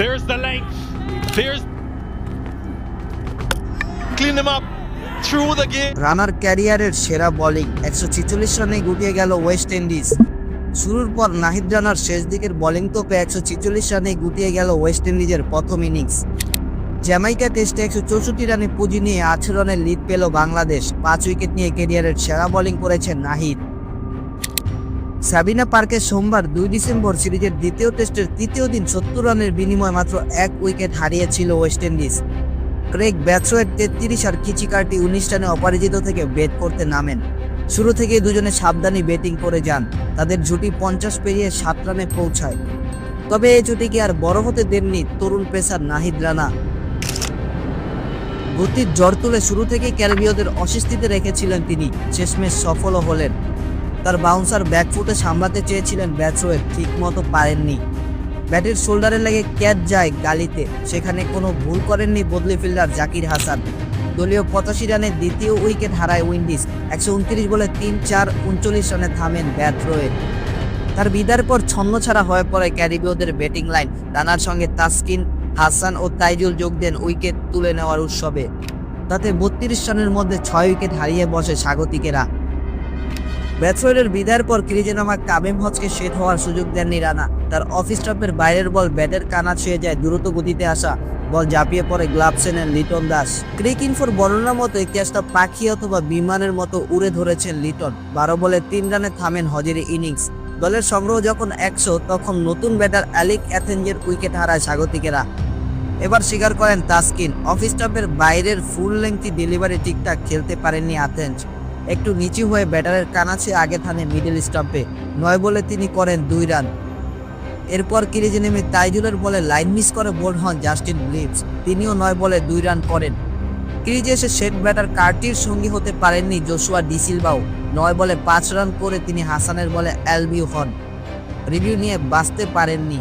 There's the length. There's. Clean them up. Through the gate. রানার ক্যারিয়ারের সেরা bowling একশো ছেচল্লিশ রানে গুটিয়ে গেল ওয়েস্ট ইন্ডিজ শুরুর পর নাহিদ রানার শেষ দিকের বোলিং তোপে একশো ছেচল্লিশ রানে গুটিয়ে গেল ওয়েস্ট ইন্ডিজের প্রথম ইনিংস জ্যামাইকা টেস্টে একশো চৌষট্টি রানে পুঁজি নিয়ে আঠারো রানের লিড পেল বাংলাদেশ পাঁচ উইকেট নিয়ে ক্যারিয়ারের সেরা বোলিং করেছেন নাহিদ সাবিনা পার্কে সোমবার দুই ডিসেম্বর সিরিজের দ্বিতীয় টেস্টের তৃতীয় দিন সত্তর রানের বিনিময়ে মাত্র এক উইকেট হারিয়েছিল ওয়েস্ট ইন্ডিজ। ক্রেগ ব্যাটসওয়েট তেত্রিশ আর কিচিকার্টি উনিশ রানে অপরাজিত থেকে ব্যাট করতে নামেন। শুরু থেকে দুজনে সাবধানী ব্যাটিং করে যান। তাদের জুটি পঞ্চাশ পেরিয়ে সাত রানে পৌঁছায়। তবে এই জুটিকে আর বড় হতে দেননি তরুণ পেসার নাহিদ রানা। গতির জ্বর তুলে শুরু থেকে ক্যারিবীয়দের অস্বস্তিতে রেখেছিলেন তিনি। শেষমেশ সফলও হলেন। তার বাউন্সার ব্যাকফুটে সামলাতে চেয়েছিলেন ব্যাটসওয়েট ঠিক মতো পারেননি। ব্যাটের শোল্ডারে লেগে ক্যাচ যায় গালিতে। সেখানে কোনো ভুল করেননি বদলি ফিল্ডার জাকির হাসান। দলীয় পঁচাশি রানে দ্বিতীয় উইকেট হারায় উইন্ডিজ। একশো উনত্রিশ বলে তিন চার, উনচল্লিশ রানে থামেন ব্যাটরোয়েল তার বিদার পর ছন্ন ছাড়া হয়ে পড়ে ক্যারিবীয়দের ব্যাটিং লাইন রানার সঙ্গে তাসকিন, হাসান ও তাইজুল যোগ দেন উইকেট তুলে নেওয়ার উৎসবে। তাতে বত্রিশ রানের মধ্যে ছয় উইকেট হারিয়ে বসে স্বাগতিকেরা। ব্যাটসম্যানের বিদায়ের পর ক্রিজে নামা কাবিম হজকে শেষ হওয়ার সুযোগ দেননি রানা। তার অফিস স্টাফের বাইরের বল ব্যাটের কানা ছুঁয়ে যায় দ্রুত গতিতে আসা। বল ঝাঁপিয়ে পড়ে গ্লাভস এনে লিটন দাস। ক্রিক ইনফোর বর্ণনা মতো একটা পাখি অথবা বিমানের মতো উড়ে ধরেছেন লিটন। বারো বলে তিন রানে থামেন হজের ইনিংস। দলের সংগ্রহ যখন একশো, তখন নতুন ব্যাটার অ্যালিক অ্যাথেঞ্জের উইকেট হারায় স্বাগতিকেরা। এবার স্বীকার করেন তাসকিন। অফিস স্টাফের বাইরের ফুল লেংথি ডেলিভারি ঠিকঠাক খেলতে পারেননি আথেঞ্জ একটু নিচু হয়ে ব্যাটারের কানাচে আগে থানে মিডল স্টাম্পে। নয় বলে তিনি করেন দুই রান। এরপর ক্রিজে নেমে তাইজুলের বলে লাইন মিস করে বোল্ড হন জাস্টিন ব্লিপস তিনিও নয় বলে দুই রান করেন। ক্রিজে এসে শেট ব্যাটার কার্টির সঙ্গী হতে পারেননি জোশুয়া ডিসিলবাও নয় বলে পাঁচ রান করে তিনি হাসানের বলে অ্যালবিউ হন। রিভিউ নিয়ে বাঁচতে পারেননি।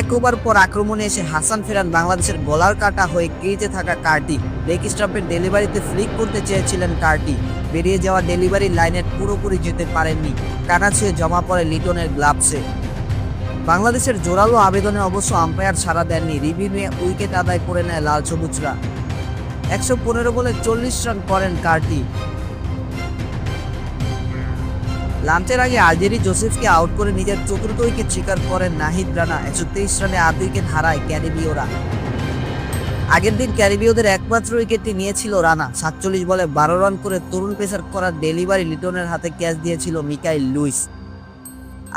এক ওভার পর আক্রমণে এসে হাসান ফেরান বাংলাদেশের গলার কাটা হয়ে ক্রিজে থাকা কার্টি লেগ স্টাম্পের ডেলিভারিতে ফ্লিক করতে চেয়েছিলেন কার্টি বেরিয়ে যাওয়া ডেলিভারি লাইনের পুরোপুরি যেতে পারেননি। কাটা ছুঁয়ে জমা পড়ে লিটনের গ্লাভসে। বাংলাদেশের জোরালো আবেদনে অবশ্য আম্পায়ার সাড়া দেননি। রিভিউ নিয়ে উইকেট আদায় করে নেয় লাল সবুজরা। একশো পনেরো বলে চল্লিশ রান করেন কার্টি। লাঞ্চের আগে আজেরি জোসেফকে আউট করে নিজের চতুর্থ উইকেট শিকার করেন নাহিদ রানা। একশো তেইশ রানে আট উইকেট হারায় ক্যারিবীয়রা। আগের দিন ক্যারিবীয়দের একমাত্র উইকেটটি নিয়েছিল রানা। সাতচল্লিশ বলে বারো রান করে তরুণ পেসার করার ডেলিভারি লিটনের হাতে ক্যাচ দিয়েছিল মিকাইল লুইস।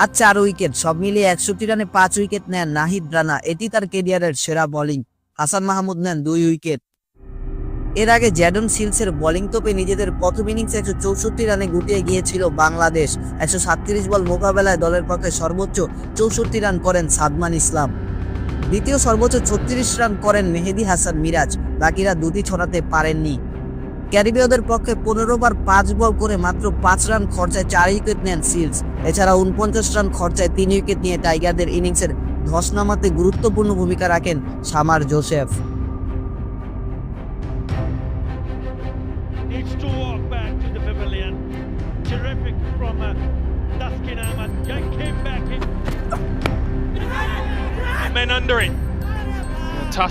আর চার উইকেট, সব মিলিয়ে একষট্টি রানে পাঁচ উইকেট নেন নাহিদ রানা। এটি তার কেরিয়ারের সেরা বোলিং। হাসান মাহমুদ নেন দুই উইকেট। এর আগে জ্যাডন সিলসের বোলিং তোপে নিজেদের প্রথম ইনিংসে একশো চৌষট্টি রানে গুটিয়ে গিয়েছিল বাংলাদেশ। একশো সাতত্রিশ বল মোকাবেলায় দলের পক্ষে সর্বোচ্চ চৌষট্টি রান করেন সাদমান ইসলাম। দ্বিতীয় সর্বোচ্চ ছত্রিশ রান করেন মেহেদি হাসান মিরাজ বাকিরা দুটি ছড়াতে পারেননি ক্যারিবীয়দের পক্ষে পনেরো বার পাঁচ বল করে মাত্র পাঁচ রান খরচায় চার উইকেট নেন সিলস এছাড়া উনপঞ্চাশ রান খরচায় তিন উইকেট নিয়ে টাইগারদের ইনিংসের ধস নামাতে গুরুত্বপূর্ণ ভূমিকা রাখেন Shamar Joseph. Terrific from uh, Ahmad. Men under it. Tuskin